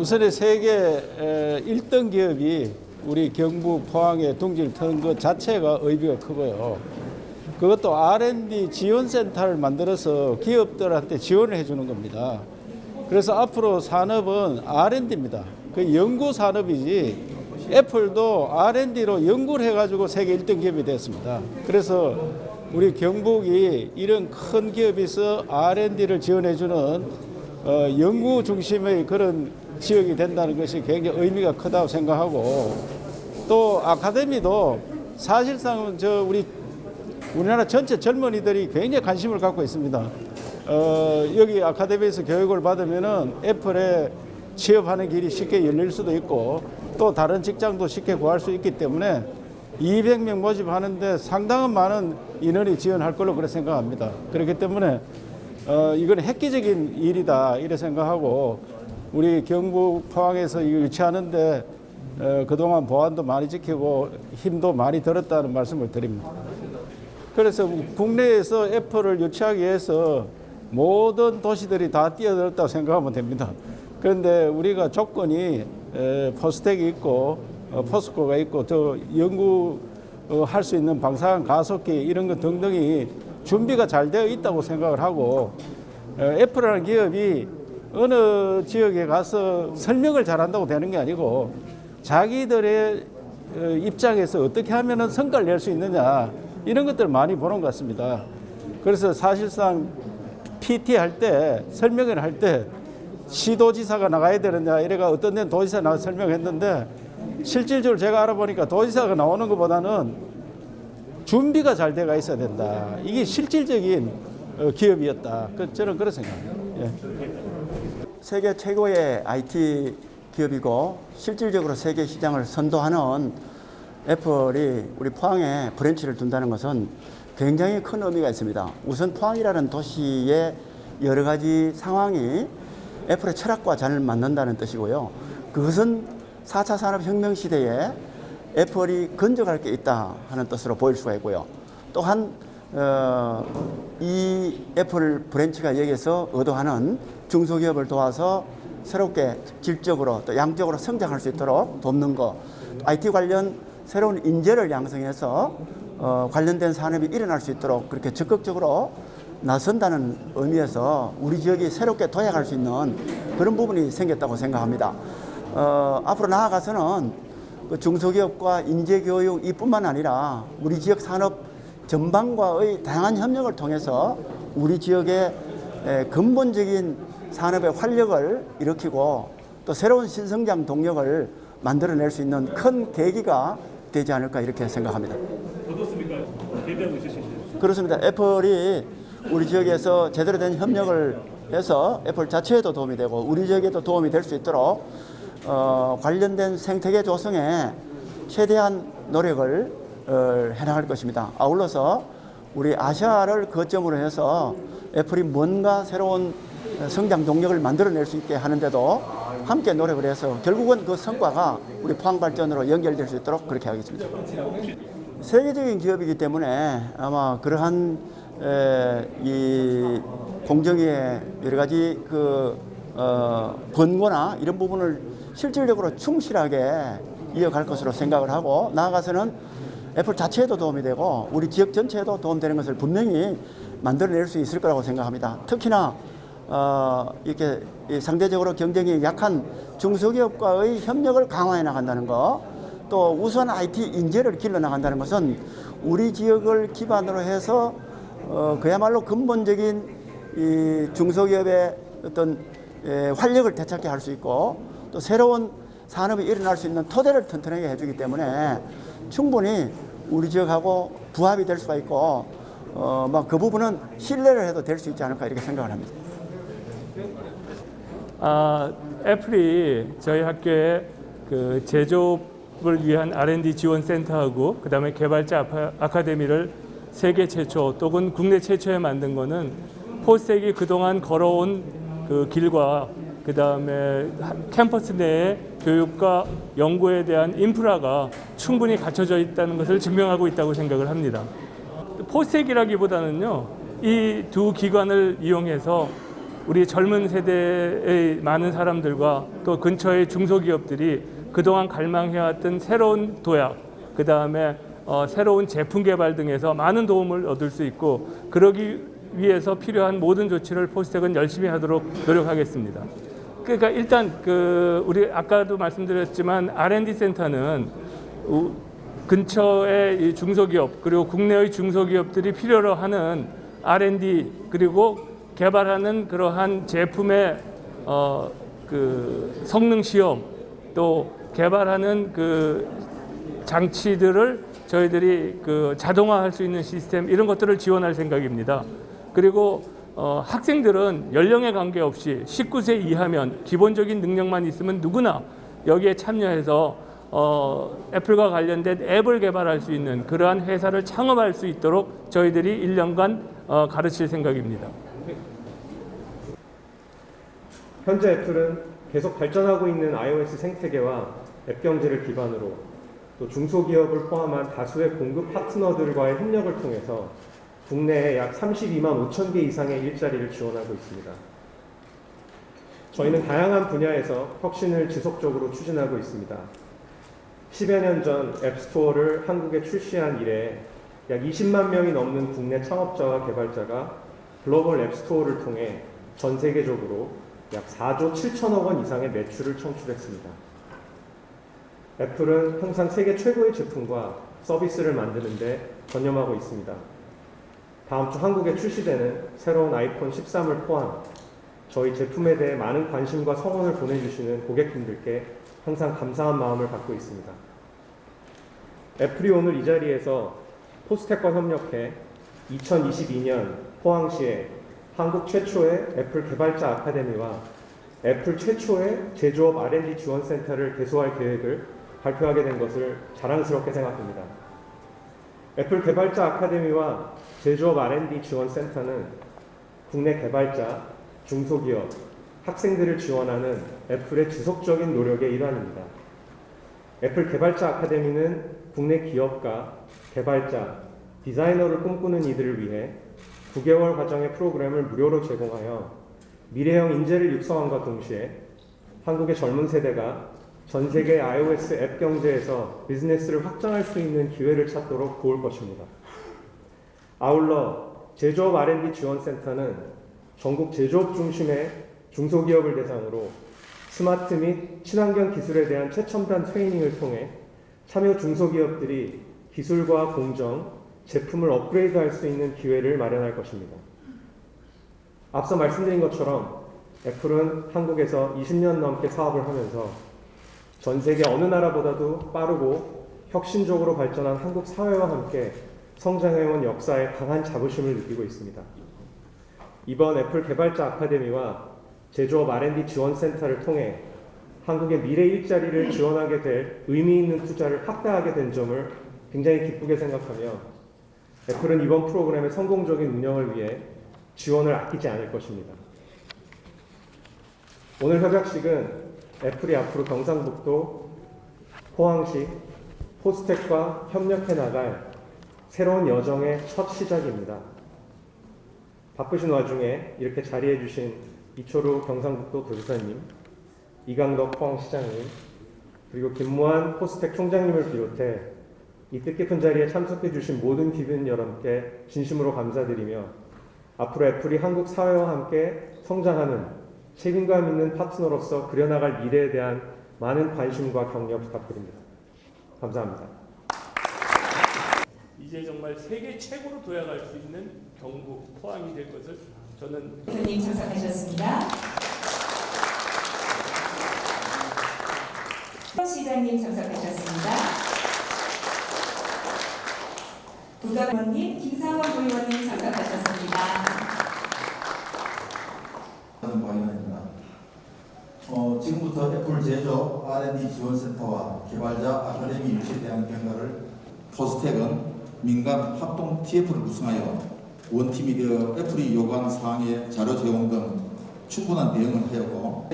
우선의 세계 1등 기업이 우리 경북 포항에 둥지를 트는 것 자체가 의미가 크고요. 그것도 R&D 지원센터를 만들어서 기업들한테 지원을 해주는 겁니다. 그래서 앞으로 산업은 R&D입니다. 그 연구 산업이지 애플도 R&D로 연구를 해가지고 세계 1등 기업이 됐습니다. 그래서 우리 경북이 이런 큰 기업에서 R&D를 지원해주는 어, 연구 중심의 그런 지역이 된다는 것이 굉장히 의미가 크다고 생각하고 또 아카데미도 사실상은 저 우리 우리나라 전체 젊은이들이 굉장히 관심을 갖고 있습니다. 어, 여기 아카데미에서 교육을 받으면은 애플에 취업하는 길이 쉽게 열릴 수도 있고 또 다른 직장도 쉽게 구할 수 있기 때문에 200명 모집하는데 상당한 많은 인원이 지원할 걸로 그렇게 생각합니다. 그렇기 때문에 어, 이건 획기적인 일이다 이래 생각하고 우리 경북 포항에서 유치하는데 어, 그동안 보안도 많이 지키고 힘도 많이 들었다는 말씀을 드립니다. 그래서 국내에서 애플을 유치하기 위해서 모든 도시들이 다 뛰어들었다고 생각하면 됩니다. 그런데 우리가 조건이 에, 포스텍이 있고 어, 포스코가 있고 또 연구할 수 있는 방사능 가속기 이런 것 등등이 준비가 잘 되어 있다고 생각을 하고 어, 애플이라는 기업이 어느 지역에 가서 설명을 잘한다고 되는 게 아니고 자기들의 어, 입장에서 어떻게 하면 성과를 낼 수 있느냐 이런 것들을 많이 보는 것 같습니다. 그래서 사실상 PT 할 때 설명을 할 때 시도지사가 나가야 되느냐 이래가 어떤 데는 도지사 나가 설명했는데 실질적으로 제가 알아보니까 도지사가 나오는 것보다는 준비가 잘 돼가 있어야 된다. 이게 실질적인 어, 기업이었다. 그 저는 그런 생각합니다. 예. 세계 최고의 IT 기업이고 실질적으로 세계 시장을 선도하는 애플이 우리 포항에 브랜치를 둔다는 것은 굉장히 큰 의미가 있습니다. 우선 포항이라는 도시의 여러 가지 상황이 애플의 철학과 잘 맞는다는 뜻이고요. 그것은 4차 산업혁명 시대에 애플이 건져갈 게 있다 하는 뜻으로 보일 수가 있고요. 또한 어, 이 애플 브랜치가 여기서 의도하는 중소기업을 도와서 새롭게 질적으로 또 양적으로 성장할 수 있도록 돕는 것, IT 관련 새로운 인재를 양성해서 어, 관련된 산업이 일어날 수 있도록 그렇게 적극적으로 나선다는 의미에서 우리 지역이 새롭게 도약할 수 있는 그런 부분이 생겼다고 생각합니다. 어, 앞으로 나아가서는 그 중소기업과 인재교육 이뿐만 아니라 우리 지역 산업 전반과의 다양한 협력을 통해서 우리 지역의 에, 근본적인 산업의 활력을 일으키고 또 새로운 신성장 동력을 만들어낼 수 있는 큰 계기가 되지 않을까 이렇게 생각합니다. 어떻습니까? 기대하고 있으신가요? 그렇습니다. 애플이 우리 지역에서 제대로 된 협력을 해서 애플 자체에도 도움이 되고 우리 지역에도 도움이 될 수 있도록 어, 관련된 생태계 조성에 최대한 노력을 어, 해나갈 것입니다. 아울러서 우리 아시아를 거점으로 해서 애플이 뭔가 새로운 성장 동력을 만들어낼 수 있게 하는데도 함께 노력을 해서 결국은 그 성과가 우리 포항 발전으로 연결될 수 있도록 그렇게 하겠습니다. 세계적인 기업이기 때문에 아마 그러한 에, 이 공정위의 여러 가지 그 어, 권고나 이런 부분을 실질적으로 충실하게 이어갈 것으로 생각을 하고 나아가서는 애플 자체에도 도움이 되고 우리 지역 전체에도 도움되는 것을 분명히 만들어낼 수 있을 거라고 생각합니다. 특히나 어, 이렇게 이 상대적으로 경쟁이 약한 중소기업과의 협력을 강화해 나간다는 것, 또 우선 IT 인재를 길러 나간다는 것은 우리 지역을 기반으로 해서 어, 그야말로 근본적인 이 중소기업의 어떤 에, 활력을 되찾게 할 수 있고 또 새로운 산업이 일어날 수 있는 토대를 튼튼하게 해주기 때문에 충분히 우리 지역하고 부합이 될 수가 있고 어, 막 그 부분은 신뢰를 해도 될 수 있지 않을까 이렇게 생각을 합니다. 아, 애플이 저희 학교에 그 제조업을 위한 R&D 지원 센터하고 그다음에 개발자 아카데미를 세계 최초 또는 국내 최초에 만든 거는 포스텍이 그동안 걸어온 그 길과 그다음에 하- 캠퍼스 내에 교육과 연구에 대한 인프라가 충분히 갖춰져 있다는 것을 증명하고 있다고 생각을 합니다. 포스텍이라기보다는요 이 두 기관을 이용해서 우리 젊은 세대의 많은 사람들과 또 근처의 중소기업들이 그동안 갈망해왔던 새로운 도약, 그 다음에 어, 새로운 제품 개발 등에서 많은 도움을 얻을 수 있고 그러기 위해서 필요한 모든 조치를 포스텍은 열심히 하도록 노력하겠습니다. 그러니까 일단 그 우리 아까도 말씀드렸지만 R&D 센터는 우- 근처의 이 중소기업 그리고 국내의 중소기업들이 필요로 하는 R&D 그리고 개발하는 그러한 제품의 어 그 성능 시험 또 개발하는 그 장치들을 저희들이 그 자동화할 수 있는 시스템 이런 것들을 지원할 생각입니다. 그리고 어, 학생들은 연령에 관계없이 19세 이하면 기본적인 능력만 있으면 누구나 여기에 참여해서 어, 애플과 관련된 앱을 개발할 수 있는 그러한 회사를 창업할 수 있도록 저희들이 1년간 어, 가르칠 생각입니다. 현재 애플은 계속 발전하고 있는 iOS 생태계와 앱 경제를 기반으로 또 중소기업을 포함한 다수의 공급 파트너들과의 협력을 통해서 국내에 약 32만 5천 개 이상의 일자리를 지원하고 있습니다. 저희는 다양한 분야에서 혁신을 지속적으로 추진하고 있습니다. 10여 년 전 앱스토어를 한국에 출시한 이래 약 20만 명이 넘는 국내 창업자와 개발자가 글로벌 앱스토어를 통해 전 세계적으로 약 4조 7천억 원 이상의 매출을 창출했습니다. 애플은 항상 세계 최고의 제품과 서비스를 만드는데 전념하고 있습니다. 다음 주 한국에 출시되는 새로운 아이폰 13을 포함 저희 제품에 대해 많은 관심과 성원을 보내주시는 고객분들께 항상 감사한 마음을 갖고 있습니다. 애플이 오늘 이 자리에서 포스텍과 협력해 2022년 포항시에 한국 최초의 애플 개발자 아카데미와 애플 최초의 제조업 R&D 지원센터를 개소할 계획을 발표하게 된 것을 자랑스럽게 생각합니다. 애플 개발자 아카데미와 제조업 R&D 지원센터는 국내 개발자, 중소기업, 학생들을 지원하는 애플의 지속적인 노력의 일환입니다. 애플 개발자 아카데미는 국내 기업가, 개발자, 디자이너를 꿈꾸는 이들을 위해 9개월 과정의 프로그램을 무료로 제공하여 미래형 인재를 육성함과 동시에 한국의 젊은 세대가 전 세계 iOS 앱 경제에서 비즈니스를 확장할 수 있는 기회를 찾도록 도울 것입니다. 아울러 제조업 R&D 지원센터는 전국 제조업 중심의 중소기업을 대상으로 스마트 및 친환경 기술에 대한 최첨단 트레이닝을 통해 참여 중소기업들이 기술과 공정, 제품을 업그레이드 할 수 있는 기회를 마련할 것입니다. 앞서 말씀드린 것처럼 애플은 한국에서 20년 넘게 사업을 하면서 전 세계 어느 나라보다도 빠르고 혁신적으로 발전한 한국 사회와 함께 성장해온 역사에 강한 자부심을 느끼고 있습니다. 이번 애플 개발자 아카데미와 제조업 R&D 지원센터를 통해 한국의 미래 일자리를 지원하게 될 의미 있는 투자를 확대하게 된 점을 굉장히 기쁘게 생각하며 애플은 이번 프로그램의 성공적인 운영을 위해 지원을 아끼지 않을 것입니다. 오늘 협약식은 애플이 앞으로 경상북도, 포항시, 포스텍과 협력해 나갈 새로운 여정의 첫 시작입니다. 바쁘신 와중에 이렇게 자리해 주신 이초루 경상북도 도지사님, 이강덕 포항시장님, 그리고 김무한 포스텍 총장님을 비롯해 이 뜻깊은 자리에 참석해 주신 모든 기빈 여러분께 진심으로 감사드리며 앞으로 애플이 한국 사회와 함께 성장하는 책임감 있는 파트너로서 그려나갈 미래에 대한 많은 관심과 격려 부탁드립니다. 감사합니다. 이제 정말 세계 최고로 도약할 수 있는 경북 포항이 될 것을 저는 대표님 참석하셨습니다. 시장님 참석하셨습니다. 부가의원님, 김상원 의원님 참석하셨습니다. 하는 바입니다. 어, 지금부터 애플 제조 R&D 지원센터와 개발자 아카데미 유치에 대한 경과를 포스텍은 민간 합동 TF를 구성하여 원팀이 되어 애플이 요구하는 사항의 자료 제공 등 충분한 대응을 하였고